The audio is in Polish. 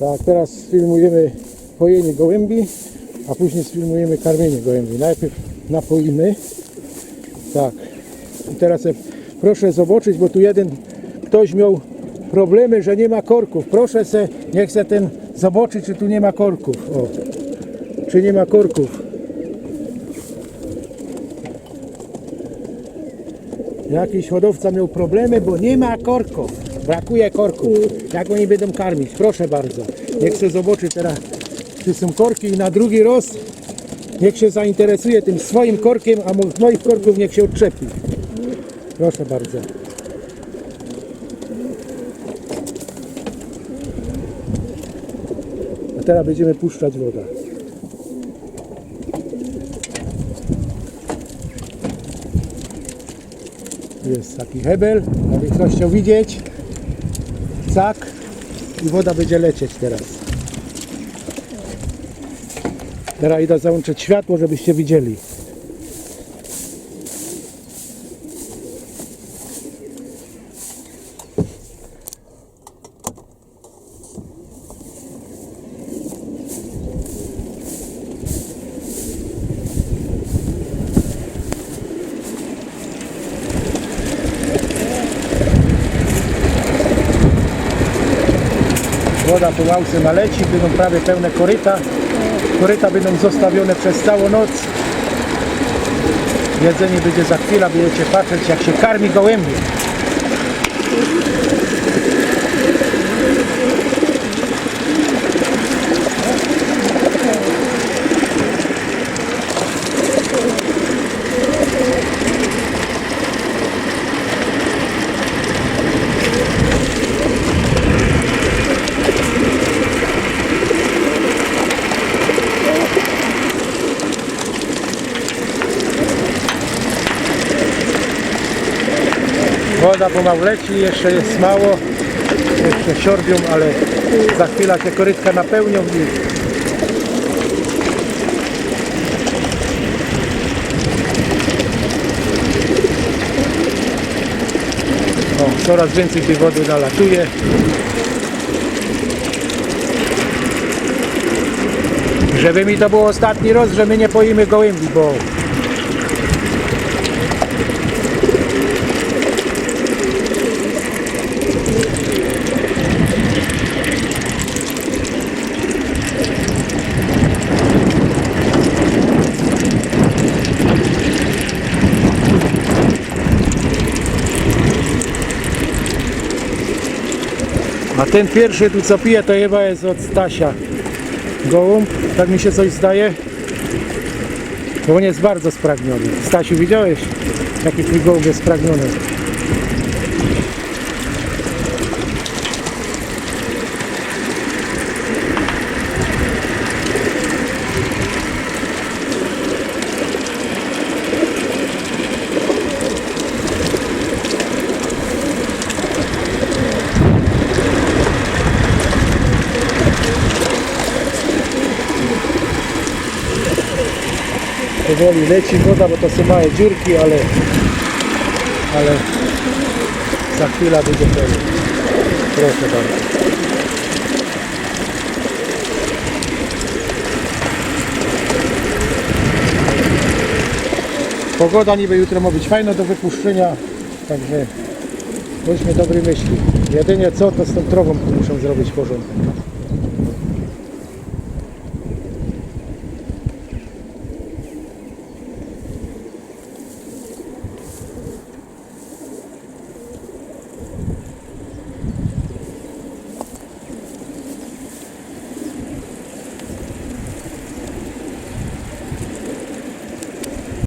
Tak, teraz sfilmujemy pojenie gołębi, a później sfilmujemy karmienie gołębi. Najpierw napoimy. Tak. I teraz e, proszę zobaczyć, bo tu jeden ktoś miał problemy, że nie ma korków. Proszę se, niech se ten zobaczyć, czy tu nie ma korków. O. Czy nie ma korków. Jakiś hodowca miał problemy, bo nie ma korków. Brakuje korków. Jak oni będą karmić? Proszę bardzo. Niech się zobaczy teraz, czy są korki i na drugi raz niech się zainteresuje tym swoim korkiem, a mo- moich korków niech się odczepi. Proszę bardzo. A teraz będziemy puszczać wodę. Jest taki hebel, aby ktoś chciał widzieć. Cak i woda będzie lecieć teraz. Teraz idę załączyć światło, żebyście widzieli. Woda po łałce naleci, będą prawie pełne koryta. Koryta będą zostawione przez całą noc. Jedzenie będzie za chwilę, będziecie patrzeć jak się karmi gołębie. Woda pomału leci, jeszcze jest mało. Jeszcze siorbią, ale za chwilę te korytka napełnią i o, coraz więcej tej wody nalatuje. Żeby mi to był ostatni raz, że my nie poimy gołębi, bo A ten pierwszy tu co pije to chyba jest od Stasia. Gołąb, tak mi się coś zdaje. Bo on jest bardzo spragniony. Stasiu widziałeś jaki twój gołąb jest spragniony? Powoli leci woda, bo to są małe dziurki, ale ale za chwilę będzie pełno. Proszę bardzo. Pogoda niby jutro ma być fajna do wypuszczenia, także bądźmy dobrej myśli. Jedynie co, to z tą trową muszą zrobić porządek.